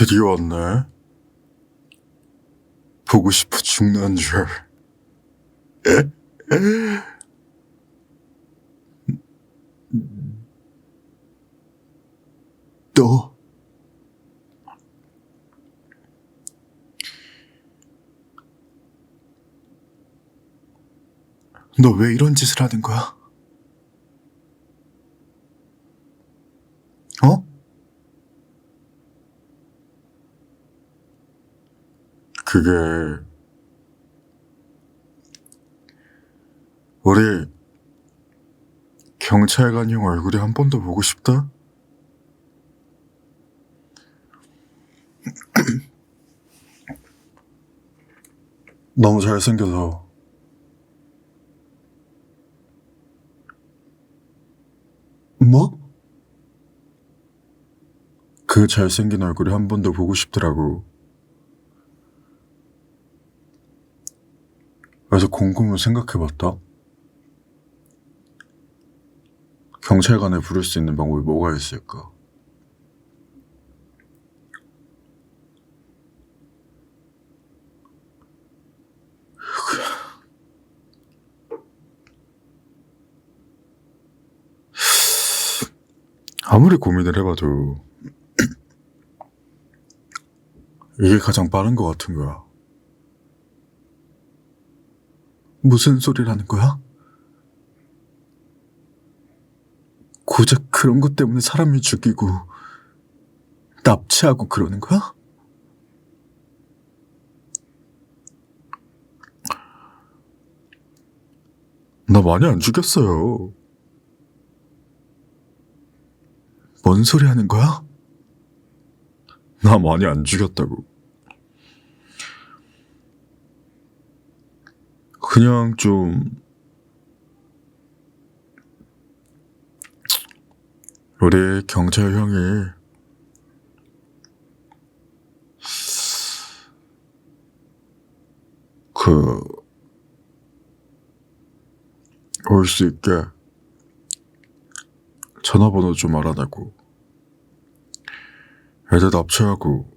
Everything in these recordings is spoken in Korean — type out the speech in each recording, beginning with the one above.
드디어 왔네. 보고 싶어 죽는 줄. 너. 너 왜 이런 짓을 하는 거야? 어? 그게 우리 경찰관 형 얼굴이 한 번 더 보고 싶다? 너무 잘생겨서 뭐? 그 잘생긴 얼굴이 한 번 더 보고 싶더라고. 그래서 곰곰이 생각해봤다. 경찰관을 부를 수 있는 방법이 뭐가 있을까? 아무리 고민을 해봐도 이게 가장 빠른 것 같은 거야. 무슨 소리라는 거야? 고작 그런 것 때문에 사람을 죽이고 납치하고 그러는 거야? 나 많이 안 죽였어요. 뭔 소리 하는 거야? 나 많이 안 죽였다고. 그냥 좀 우리 경찰 형이 그 올 수 있게 전화번호 좀 알아내고 애들 납치하고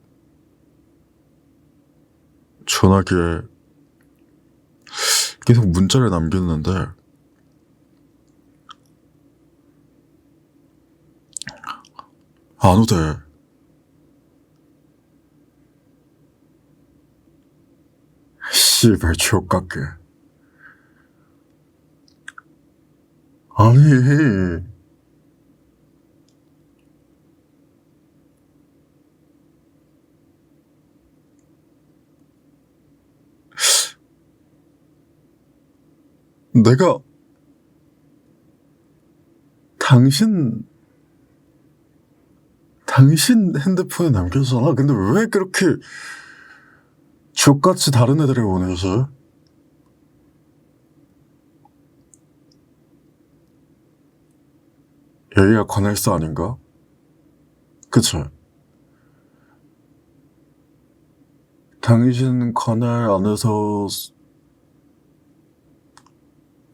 전화기에 계속 문자를 남겼는데 안 오대. 씨발 족같게. 아니 내가 당신 당신 핸드폰에 남겼잖아. 근데 왜 그렇게 족같이 다른 애들이 보내서? 여기가 관할사 아닌가? 그쵸? 당신 관할 안에서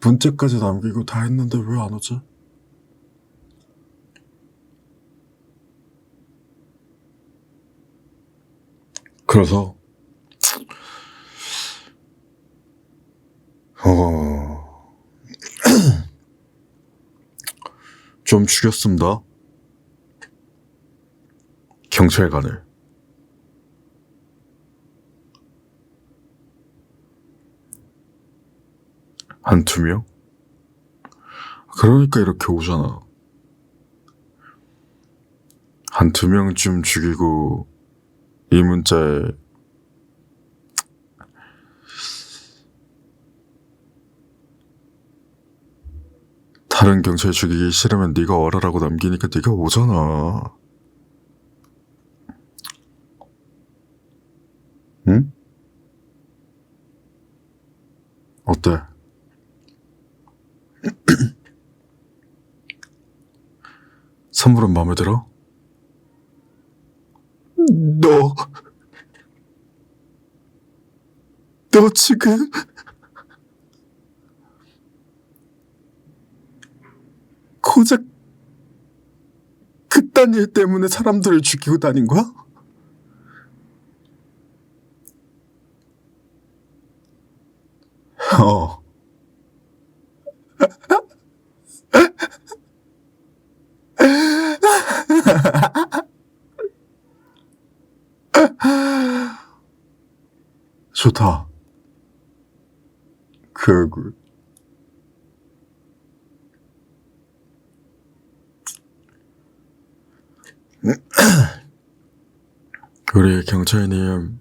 문자까지 남기고 다 했는데 왜 안 오지? 그래서 어... 좀 죽였습니다. 경찰관을. 한 두 명? 그러니까 이렇게 오잖아. 한 두 명쯤 죽이고 이 문자에 다른 경찰 죽이기 싫으면 네가 와라라고 남기니까 네가 오잖아. 응? 어때? 선물은 마음에 들어? 너, 너 지금 고작 그딴 일 때문에 사람들을 죽이고 다닌 거야? 좋다. 그 얼굴. 우리 경찰님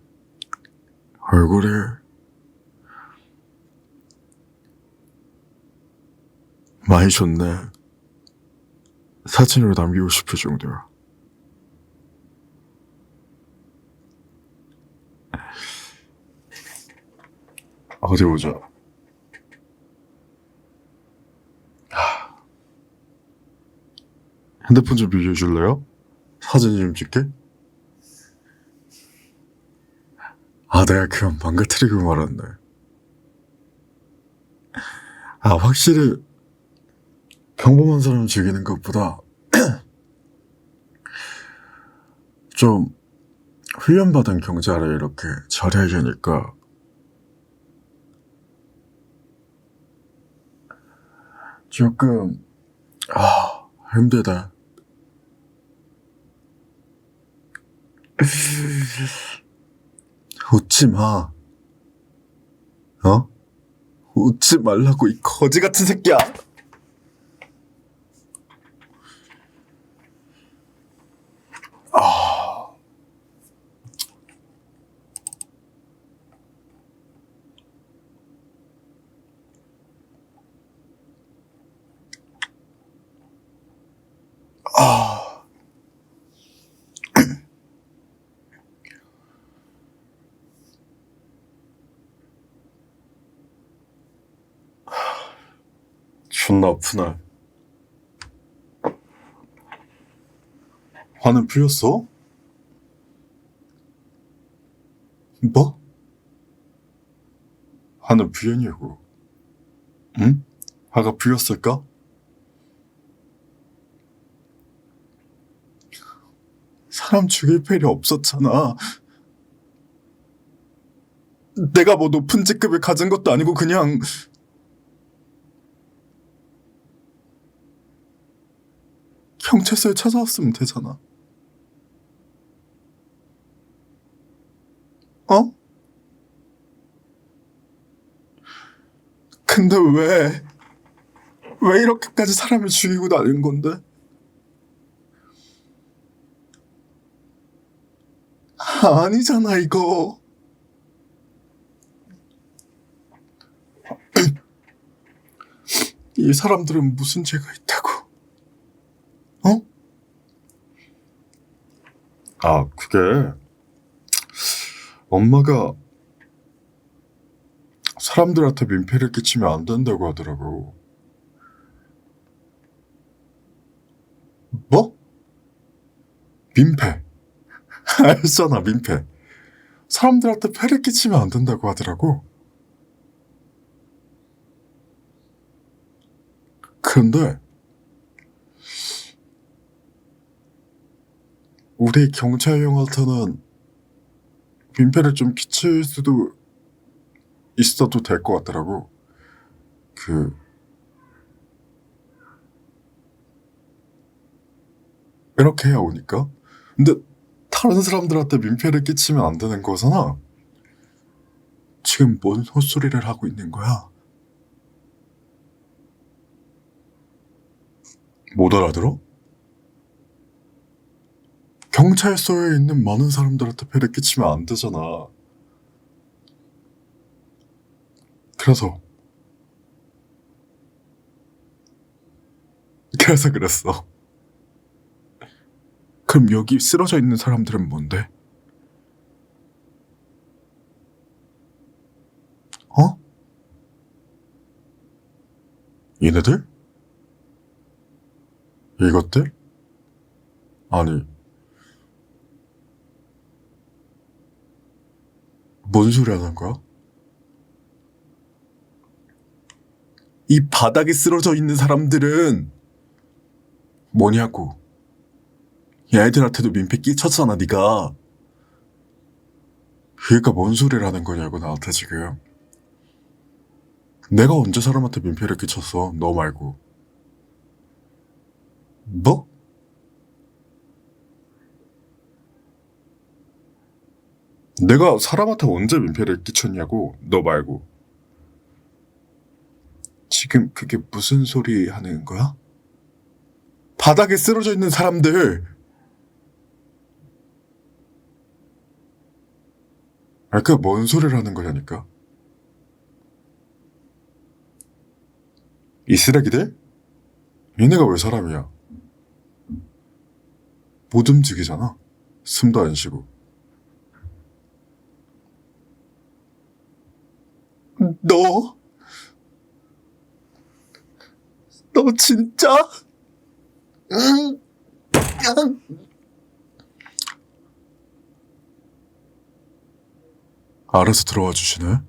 얼굴이 많이 좋네. 사진으로 남기고 싶을 정도야. 어디 보자. 하. 핸드폰 좀 빌려줄래요? 사진 좀 찍게. 아, 내가 그만 망가뜨리고 말았네. 아, 확실히 평범한 사람 죽이는 것보다 좀 훈련받은 경찰을 이렇게 처리하게 하니까 조금 아 힘들다. 웃지 마. 어? 웃지 말라고 이 거지 같은 새끼야. 존나 아프네. 화는 풀렸어? 뭐? 화는 풀렸냐고. 응? 화가 풀렸을까? 사람 죽일 필요 없었잖아. 내가 뭐 높은 직급을 가진 것도 아니고 그냥 경찰서에 찾아왔으면 되잖아. 어? 근데 왜, 왜 이렇게까지 사람을 죽이고 다니는 건데? 아니잖아, 이거. 이 사람들은 무슨 죄가 있다고? 어? 아, 그게, 엄마가 사람들한테 민폐를 끼치면 안 된다고 하더라고. 뭐? 민폐. 알잖아, 민폐. 사람들한테 폐를 끼치면 안 된다고 하더라고. 그런데, 우리 경찰 형한테는 민폐를 좀 끼칠 수도 있어도 될 것 같더라고. 그, 이렇게 해오니까. 근데 다른 사람들한테 민폐를 끼치면 안 되는 거잖아. 지금 뭔 헛소리를 하고 있는 거야? 못 알아들어? 경찰서에 있는 많은 사람들한테 폐를 끼치면 안 되잖아. 그래서. 그래서 그랬어. 그럼 여기 쓰러져 있는 사람들은 뭔데? 어? 얘네들? 이것들? 아니, 뭔 소리 하는 거야? 이 바닥에 쓰러져 있는 사람들은 뭐냐고. 얘들한테도 민폐 끼쳤잖아, 네가. 그니까 뭔 소리를 하는 거냐고, 나한테 지금. 내가 언제 사람한테 민폐를 끼쳤어, 너 말고. 뭐? 내가 사람한테 언제 민폐를 끼쳤냐고, 너 말고. 지금 그게 무슨 소리 하는 거야? 바닥에 쓰러져 있는 사람들! 아, 그 뭔 소리를 하는 거냐니까? 이 쓰레기들? 얘네가 왜 사람이야? 못 움직이잖아. 숨도 안 쉬고. 너? 너 진짜? 응? 응? 알아서 들어와 주시네.